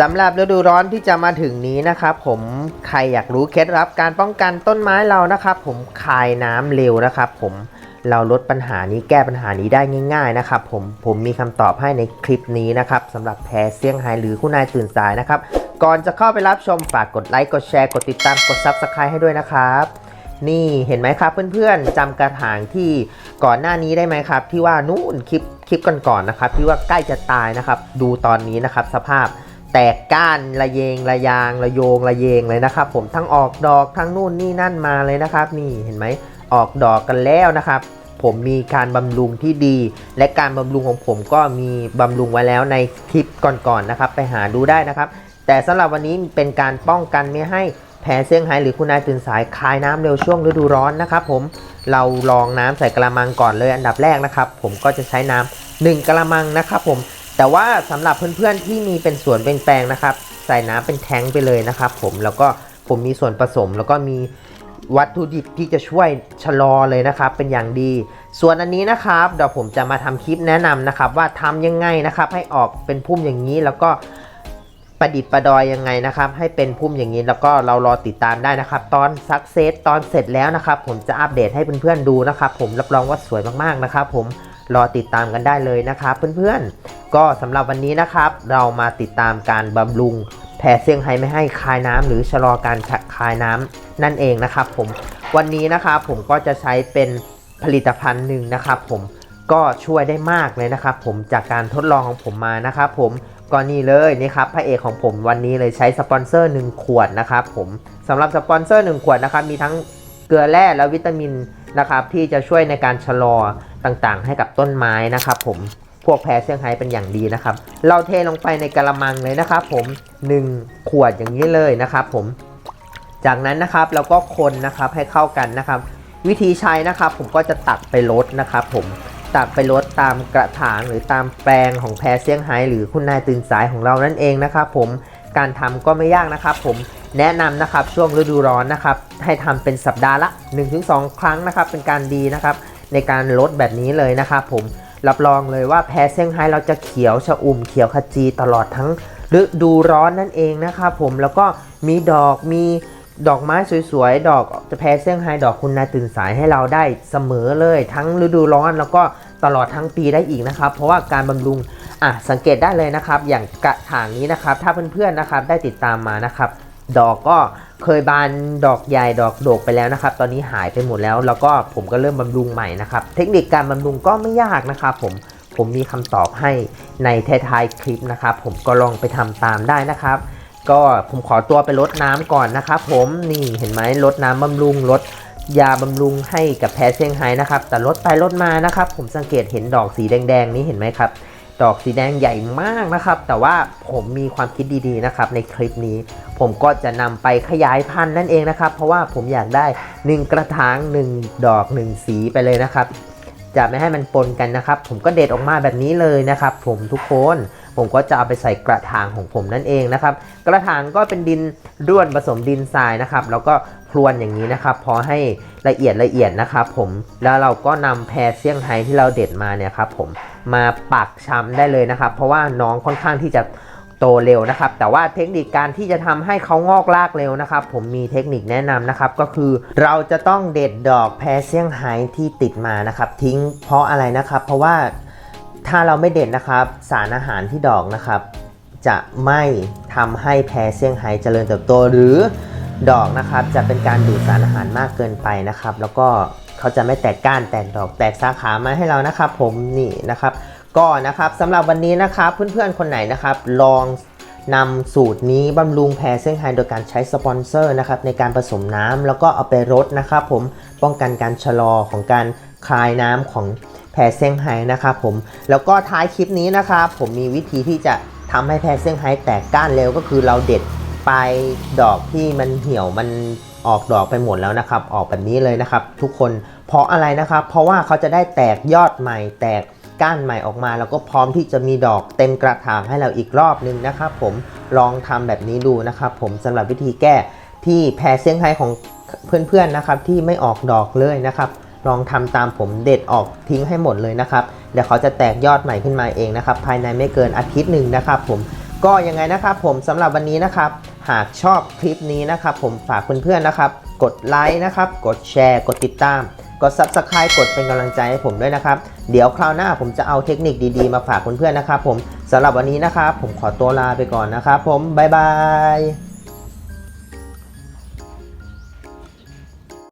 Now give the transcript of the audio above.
สำหรับฤดูร้อนที่จะมาถึงนี้นะครับผมใครอยากรู้เคล็ดลับการป้องกันต้นไม้เรานะครับผมคายน้ำเร็วนะครับผมเราลดปัญหานี้แก้ปัญหานี้ได้ง่ายๆนะครับผมผมมีคำตอบให้ในคลิปนี้นะครับสำหรับแพรเซี่ยงไฮ้หรือคุณนายตื่นสายนะครับ ก่อนจะเข้าไปรับชมฝากกดไลค์กดแชร์กดติดตามกด Subscribe ให้ด้วยนะครับนี่เห็นไหมครับเพื่อนๆจำกระถางที่ก่อนหน้านี้ได้ไหมครับ ที่ว่านู่นคลิปคลิปก่อนๆนะครับที่ว่าใกล้จะตายนะครับ ดูตอนนี้นะครับสภาพ แตกก้านระเยงระยางระโยงระเยงเลยนะครับ ผมทั้งออกดอกทั้งนู่นนี่นั่นมาเลยนะครับนี่เห็นไหมออกดอกกันแล้วนะครับ ผมมีการบำรุงที่ดี และการบำรุงของผมก็มีบำรุงไว้แล้วในคลิปก่อนๆนะครับ ไปหาดูได้นะครับ แต่สำหรับวันนี้เป็นการป้องกันไม่ให้แพ้เซี่ยงไฮ้หรือคุณนายตื่นสายคายน้ำเร็วช่วงฤดูร้อนนะครับ ผมเราลองน้ำใส่กระมังก่อนเลยอันดับแรกนะครับ ผมก็จะใช้น้ำหนึ่งกระมังนะครับ ผม แต่ว่าสำหรับเพื่อนๆที่มีเป็นสวนเป็นแปลงนะครับ ใส่น้ำเป็นแท้งไปเลยนะครับ ผมแล้วก็ผมมีส่วนผสมแล้วก็มีวัตถุดิบที่จะช่วยชะลอเลยนะครับ เป็นอย่างดี ส่วนอันนี้นะครับเดี๋ยวผมจะมาทำคลิปแนะนำนะครับ ว่าทำยังไงนะครับให้ออกเป็นพุ่มอย่างนี้แล้วก็ประดิษฐ์ประดอยยังไงนะครับ ให้เป็นพุ่มอย่างนี้แล้วก็เรารอติดตามได้นะครับ ตอนซักเซสตอนเสร็จแล้วนะครับ ผมจะอัปเดตให้เพื่อนๆดูนะครับ ผมรับรองว่าสวยมากๆนะครับ ผม รอติดตามกันได้เลยนะครับเพื่อนๆ ก็สำหรับวันนี้นะครับ เรามาติดตามการบำรุงแผ่เซี่ยงไฮ้ไม่ให้คายน้ำหรือชะลอการคายน้ำนั่นเองนะครับผมวันนี้นะครับผมก็จะใช้เป็นผลิตภัณฑ์หนึ่งนะครับผมก็ช่วยได้มากเลยนะครับผมจากการทดลองของผมมานะครับผมก็นี่เลยนี่ครับพระเอกของผมวันนี้เลยใช้สปอนเซอร์ 1 ขวดนะครับผมสำหรับสปอนเซอร์ 1 ขวดนะครับมีทั้งเกลือแร่และวิตามิน นะครับที่จะช่วยในการชะลอต่างๆ ให้กับต้นไม้นะครับผมพวกแพรเซี่ยงไฮ้เป็นอย่างดีนะครับ เราเทลงไปในกระมังเลยนะครับ ผม1ขวดอย่างนี้เลยนะครับ ผม จากนั้นนะครับเราก็คนนะครับให้เข้ากันนะครับ วิธีใช้นะครับ ผมก็จะตักไปลดนะครับ ผมตักไปลดตามกระถางหรือตามแปลงของแพรเซี่ยงไฮ้หรือคุณนายตื่นสายของเรานั่นเองนะครับ ผมการทำก็ไม่ยากนะครับ ผม แนะนำนะครับช่วงฤดูร้อนนะครับให้ทำเป็นสัปดาห์ละ 1-2 ครั้งนะครับเป็นการดีนะครับในการลดแบบนี้เลยนะครับผมรับรองเลยว่าแพรเซี่ยงไฮ้เราจะเขียวชะอุ่มเขียวขจีตลอดทั้งฤดูร้อนนั่นเองนะครับผมแล้วก็มีดอกมีดอกไม้สวยๆ ดอกจะแพรเซี่ยงไฮ้ดอกคุณนายตื่นสายให้เราได้เสมอเลย ทั้งฤดูร้อนแล้วก็ตลอดทั้งปีได้อีกนะครับ เพราะว่าการบำรุงอะสังเกตได้เลยนะครับ อย่างกระถางนี้นะครับ ถ้าเพื่อนๆนะครับได้ติดตามมานะครับ ดอกก็เคยบานดอกใหญ่ดอกโดกไปแล้วนะครับ ตอนนี้หายไปหมดแล้ว แล้วก็ผมก็เริ่มบำรุงใหม่นะครับ เทคนิคการบำรุงก็ไม่ยากนะครับผมผมมีคำตอบให้ในท้ายๆคลิปนะครับ ผมก็ลองไปทำตามได้นะครับ ก็ผมขอตัวไปลดน้ำก่อนนะครับ ผมนี่เห็นไหมลดน้ำบำรุงลดยาบำรุงให้กับแพรเซี่ยงไฮ้นะครับ แต่ลดไปลดมานะครับ ผมสังเกตเห็นดอกสีแดงๆนี้เห็นไหมครับ ดอกสีแดงใหญ่มากนะครับ แต่ว่าผมมีความคิดดีๆนะครับในคลิปนี้ ผมก็จะนำไปขยายพันธุ์นั่นเองนะครับ เพราะว่าผมอยากได้ 1 กระถาง 1 ดอก 1 สีไปเลยนะครับ จะไม่ให้มันปนกันนะครับ ผมก็เด็ดออกมาแบบนี้เลยนะครับ ผมทุกคน ผมก็จะเอาไปใส่กระถางของผมนั่นเองนะครับ กระถางก็เป็นดินร่วนผสมดินทรายนะครับ แล้วก็พรวนอย่างนี้นะครับพอให้ละเอียดละเอียดนะครับผมแล้วเราก็นำแพรเซี่ยงไฮ้ที่เราเด็ดมาเนี่ยครับผมมาปักช้ำได้เลยนะครับ เพราะว่าน้องค่อนข้างที่จะโตเร็วนะครับ แต่ว่าเทคนิคการที่จะทำให้เขางอกรากเร็วนะครับ ผมมีเทคนิคแนะนำนะครับ ก็คือเราจะต้องเด็ดดอกแพรเซี่ยงไฮ้ที่ติดมานะครับ ทิ้งเพราะอะไรนะครับ เพราะว่า ถ้าเราไม่เด็ดนะครับ สารอาหารที่ดอกนะครับ จะไม่ทำให้แพรเซี่ยงไฮ้เจริญเติบโตหรือดอกนะครับ จะเป็นการดูดสารอาหารมากเกินไปนะครับ แล้วก็เขาจะไม่แตกก้านแตกดอกแตกสาขามาให้เรานะครับ ผมนี่นะครับ ก็นะครับสำหรับวันนี้นะครับเพื่อนๆคนไหนนะครับ ลองนำสูตรนี้บำรุงแพรเซี่ยงไฮ้โดยการใช้สปอนเซอร์นะครับในการผสมน้ำแล้วก็เอาไปรดนะครับ ผมป้องกันการชะลอของการคลายน้ำของ แพรเซี่ยงไฮ้นะครับผมแล้วก็ท้ายคลิปนี้นะครับผมมีวิธีที่จะทำให้แพรเซี่ยงไฮ้แตกก้านเร็วก็คือเราเด็ดปลายดอกที่มันเหี่ยวมันออกดอกไปหมดแล้วนะครับ ออกแบบนี้เลยนะครับ ทุกคนเพราะอะไรนะครับ เพราะว่าเขาจะได้แตกยอดใหม่ แตกก้านใหม่ออกมา แล้วก็พร้อมที่จะมีดอกเต็มกระถางให้เราอีกรอบนึงนะครับ ผมลองทำแบบนี้ดูนะครับ ผมสำหรับวิธีแก้ที่แพรเซี่ยงไฮ้ของเพื่อนๆนะครับ ที่ไม่ออกดอกเลยนะครับ ลองทำตามผมเด็ดออกทิ้งให้หมดเลยนะครับ เดี๋ยวเขาจะแตกยอดใหม่ขึ้นมาเองนะครับ ภายในไม่เกินอาทิตย์หนึ่งนะครับ ผมก็ยังไงนะครับผมสำหรับวันนี้นะครับ หากชอบคลิปนี้นะครับ ผมฝากเพื่อนๆนะครับ กดไลค์นะครับ กดแชร์ กดติดตาม กด Subscribe กดเป็นกำลังใจให้ผมด้วยนะครับ เดี๋ยวคราวหน้าผมจะเอาเทคนิคดีๆ มาฝากเพื่อนๆนะครับ ผมสำหรับวันนี้นะครับ ผมขอตัวลาไปก่อนนะครับ ผมบ๊ายบาย